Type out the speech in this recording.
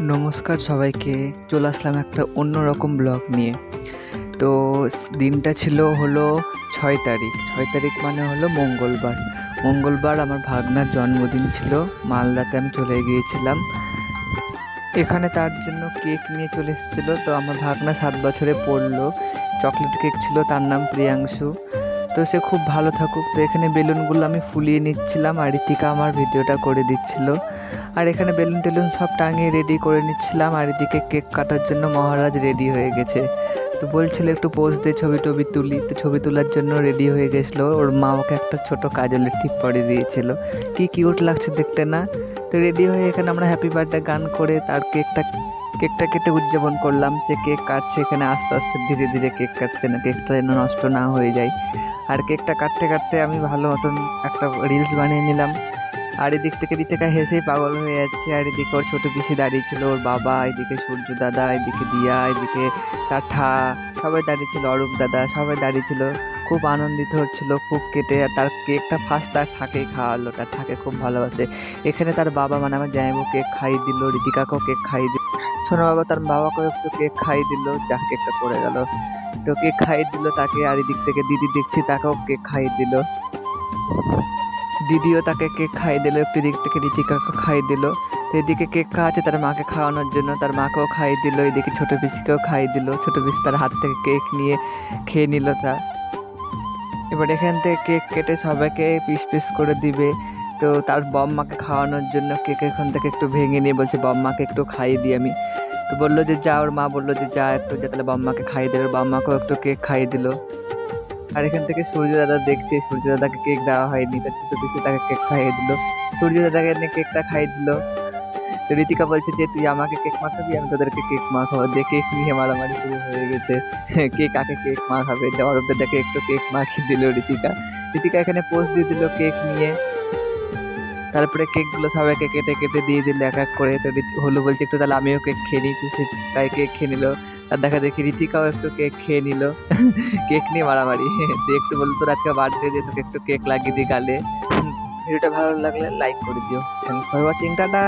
নমস্কার সবাইকে, চলে আসলাম একটা অন্যরকম ব্লগ নিয়ে। তো দিনটা ছিল হলো ছয় তারিখ। ছয় তারিখ মানে হলো মঙ্গলবার। মঙ্গলবার আমার ভাগনার জন্মদিন ছিল, মালদাতে আমি চলে গিয়েছিলাম। এখানে তার জন্য কেক নিয়ে চলে এসেছিল। তো আমার ভাগনা সাত বছরে পড়ল। চকলেট কেক ছিল, তার নাম প্রিয়াংশু। তো সে খুব ভালো থাকুক। তো এখানে বেলুনগুলো আমি ফুলিয়ে নিচ্ছিলাম আর ঋতিকা আমার ভিডিওটা করে দিচ্ছিল। আর এখানে বেলুন টেলুন সব টাঙিয়ে রেডি করে নিচ্ছিলাম আর এদিকে কেক কাটার জন্য মহারাজ রেডি হয়ে গেছে। তো বলছিল একটু পোজ দিয়ে ছবি টবি তুলি। তো ছবি তোলার জন্য রেডি হয়ে গেছিল। ওর মা ওকে একটা ছোট কাজলের টিপ পরে দিয়েছিল। কি কিউট লাগছে দেখতে না? তো রেডি হয়ে এখানে আমরা হ্যাপি বার্থডে গান করে তার কেকটা কেকটা কেটে উদযাপন করলাম। সে কেক কাটছে এখানে আস্তে আস্তে, ধীরে ধীরে কেক কাটছে না, কেকটা যেন নষ্ট না হয়ে যায়। আর কেকটা কাটতে কাটতে আমি ভালো মতন একটা রিলস বানিয়ে নিলাম। আর এদিক থেকে রিতিকা হেসেই পাগল হয়ে যাচ্ছে। আর এদিকে ওর ছোট পিসি দাঁড়িয়ে ছিল, ওর বাবা, এদিকে সূর্য দাদা, এদিকে দিয়া, এদিকে তার ঠা সবাই দাঁড়িয়ে ছিল, অরূপ দাদা, সবাই দাঁড়িয়ে ছিল। খুব আনন্দিত হচ্ছিল, খুব কেটে, আর তার কেকটা ফার্স্ট তার ঠাকেই খাওয়ালো তার ঠাকে খুব ভালোবাসে। এখানে তার বাবা মানে আমার জামাইবু কেক খাইয়ে দিল, রিতিকাকেও কেক খাইয়ে দিল। সোনা বাবা তার বাবাকেও একটু কেক খাইয়ে দিল, যা কেকটা পড়ে গেল। তো কেক খাইয়ে দিল তাকে, আর এদিক থেকে দিদি দেখছি তাকেও কেক খাইয়ে দিল। দিদিও তাকে কেক খাইয়ে দিল, একটু দিক থেকে ঋতিকাকে খাইয়ে দিল। তো এদিকে কেক খাওয়াচ্ছে তার মাকে খাওয়ানোর জন্য, তার মাকেও খাইয়ে দিল, এদিকে ছোটো পিসিকেও খাইয়ে দিল। ছোটো পিসি তার হাত থেকে কেক নিয়ে খেয়ে নিল তা এবার এখান থেকে কেক কেটে সবাইকে পিস পিস করে দিবে। তো তার বম্মাকে খাওয়ানোর জন্য কেক এখান থেকে একটু ভেঙে নিয়ে বলছে বম্মাকে একটু খাইয়ে দিই আমি। তো বলল যে, যা। ওর মা বলল যে, যা একটু। যা, তাহলে বম্মাকে খাইয়ে দিল বম্মাকেও একটু কেক খাইয়ে দিল। আর এখান থেকে সূর্য দাদা দেখছে, সূর্য দাদাকে কেক দেওয়া হয়নি, তার ছোট পিসি তাকে কেক খাইয়ে দিল। সূর্য দাদাকে এনে কেকটা খাইয়ে দিল। তো ঋতিকা বলছে যে, তুই আমাকে কেক মাখাবি? আমি তোদেরকে কেক মাখাবো। দিয়ে কেক নিয়ে মারামারি শুরু হয়ে গেছে। কে কাকে কেক মাখাবে? যে অরূপ দাদাকে একটু কেক মাখিয়ে দিল ঋতিকা ঋতিকা এখানে পোস্ট দিয়ে দিল কেক নিয়ে। তারপরে কেকগুলো সবাইকে কেটে কেটে দিয়ে দিল এক এক করে। তো হলু বলছে, একটু তাহলে আমিও কেক খেয়ে নিই। তাই কেক খেয়ে নিল। আর দেখা দেখি ঋতিকাও একটু কেক খেয়ে নিল। কেক নিয়ে মারামারি। তুই একটু বলতো তোর আজকে বার্থডে দিয়ে তোকে একটু কেক লাগিয়ে দিই গালে। ভিডিওটা ভালো লাগলে লাইক করে দিও। Thanks for watching tata!